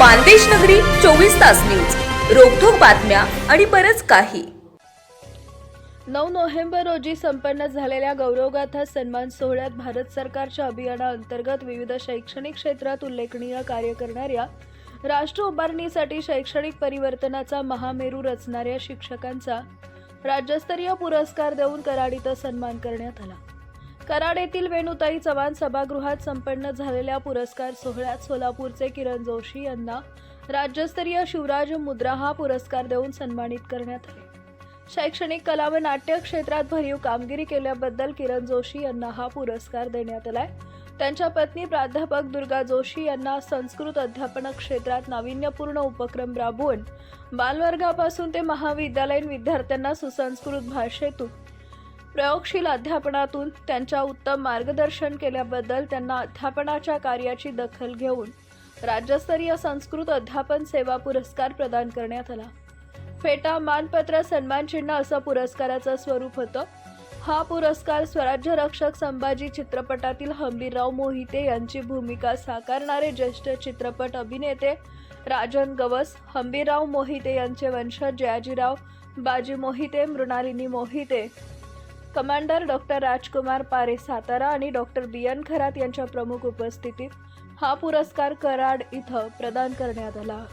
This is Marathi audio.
मानदेश नगरी चोवीस तास न्यूज. रोखोक बातम्या आणि बरच काही. नऊ नोव्हेंबर रोजी संपन्न झालेल्या गौरवगाथा सन्मान सोहळ्यात भारत सरकारच्या अभियानाअंतर्गत विविध शैक्षणिक क्षेत्रात उल्लेखनीय कार्य करणाऱ्या राष्ट्र उभारणीसाठी शैक्षणिक परिवर्तनाचा महामेरू रचणाऱ्या शिक्षकांचा राज्यस्तरीय पुरस्कार देऊन कराड इथं सन्मान करण्यात आला. कराड येथील वेणुताई चव्हाण सभागृहात संपन्न झालेल्या पुरस्कार सोहळ्यात सोलापूरचे किरण जोशी यांना राज्यस्तरीय शिवराज मुद्रा हा पुरस्कार देऊन सन्मानित करण्यात आले. शैक्षणिक कला व नाट्य क्षेत्रात भरीव कामगिरी केल्याबद्दल किरण जोशी यांना हा पुरस्कार देण्यात आलाय. त्यांच्या पत्नी प्राध्यापक दुर्गा जोशी यांना संस्कृत अध्यापन क्षेत्रात नाविन्यपूर्ण उपक्रम राबवून बालवर्गापासून ते महाविद्यालयीन विद्यार्थ्यांना सुसंस्कृत भाषेतून प्रयोगशील अध्यापनातून त्यांच्या उत्तम मार्गदर्शन केल्याबद्दल त्यांना अध्यापनाच्या कार्याची दखल घेऊन राज्यस्तरीय संस्कृत अध्यापन सेवा पुरस्कार प्रदान करण्यात आला. फेटा मानपत्र सन्मान चिन्ह असं पुरस्काराचं स्वरूप होतं. हा पुरस्कार स्वराज्य रक्षक संभाजी चित्रपटातील हंबीरराव मोहिते यांची भूमिका साकारणारे ज्येष्ठ चित्रपट अभिनेते राजन गवस हंबीरराव मोहिते यांचे वंशज जयाजीराव बाजी मोहिते मृणालिनी मोहिते. कमांडर डॉक्टर राजकुमार पारे सातारा आणि डॉक्टर बी एन खरात यांच्या प्रमुख उपस्थितीत हा पुरस्कार कराड इथं प्रदान करण्यात आला.